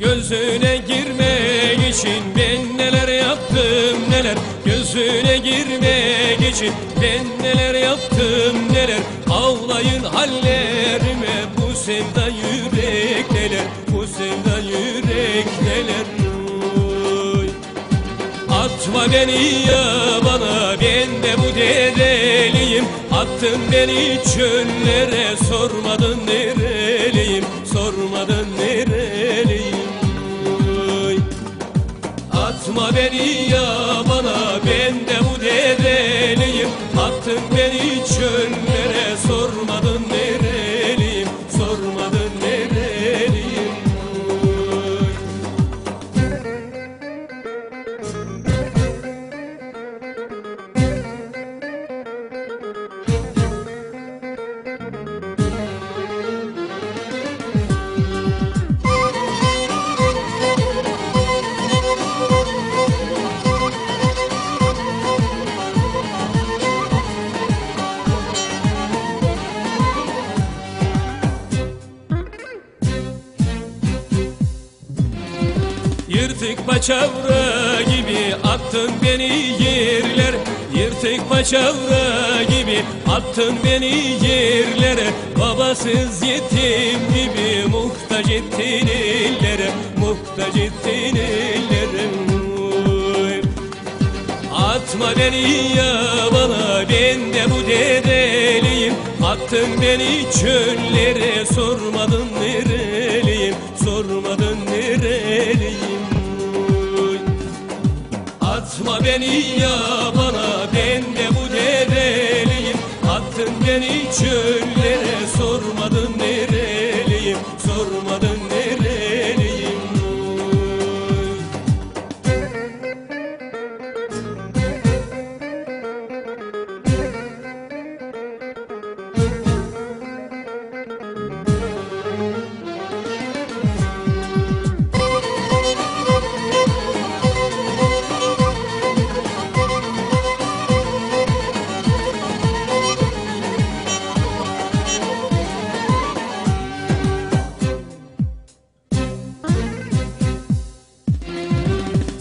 Gözüne girmek için ben neler yaptım neler? Gözüne girmek için ben neler yaptım neler? Ağlayın hallerime bu sevda yürek neler? Bu sevda yürek neler. Atma beni ya bana ben de bu dereliyim Attın beni çöllere sormadın nereliyim? Sormadın nereliyim. Atma beni ya bana ben de bu dereliyim Yırtık paçavra gibi attın beni yerler Yırtık paçavra gibi attın beni yerlere. Babasız yetim gibi muhtaç ettin ellere. Muhtaç ettin ellere. Atma beni ya bana ben de bu dereliyim Attın beni çöllere sormadın nereliyim? Sormadın Atma beni ya bana ben de bu dereliyim Attın beni çöllere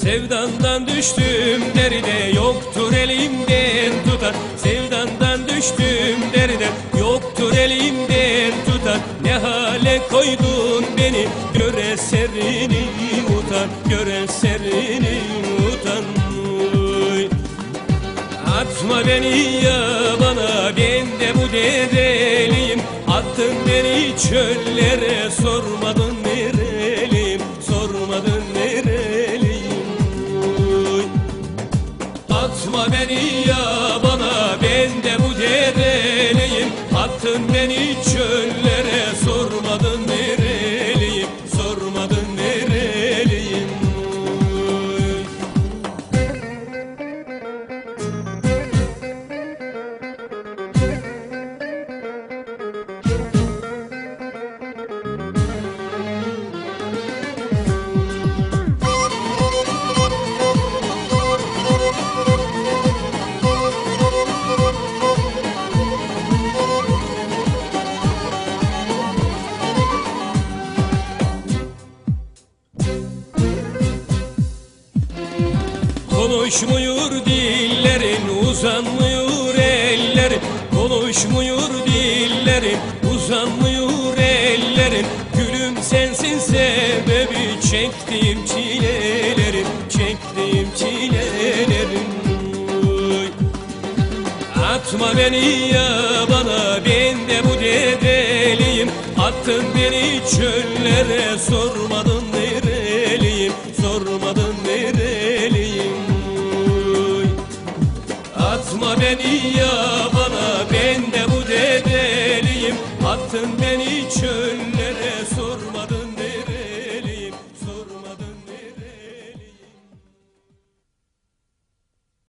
Sevdandan düştüm deride yoktur elimden tutan Sevdandan düştüm deride yoktur elimden tutan Ne hale koydun beni göre serini utan Göre serini utan. Atma beni ya bana ben de bu dereliyim. Attın beni çöllere sormadın beni Konuşmuyor dillerin uzanmıyor ellerin Konuşmuyor dillerin uzanmıyor ellerin Gülüm sensin sebebi çektiğim çilelerin Çektiğim çilelerin Oy. Atma beni ya bana ben de bu dereliyim Attın beni çöllere sormadın Attın beni çöllere sormadın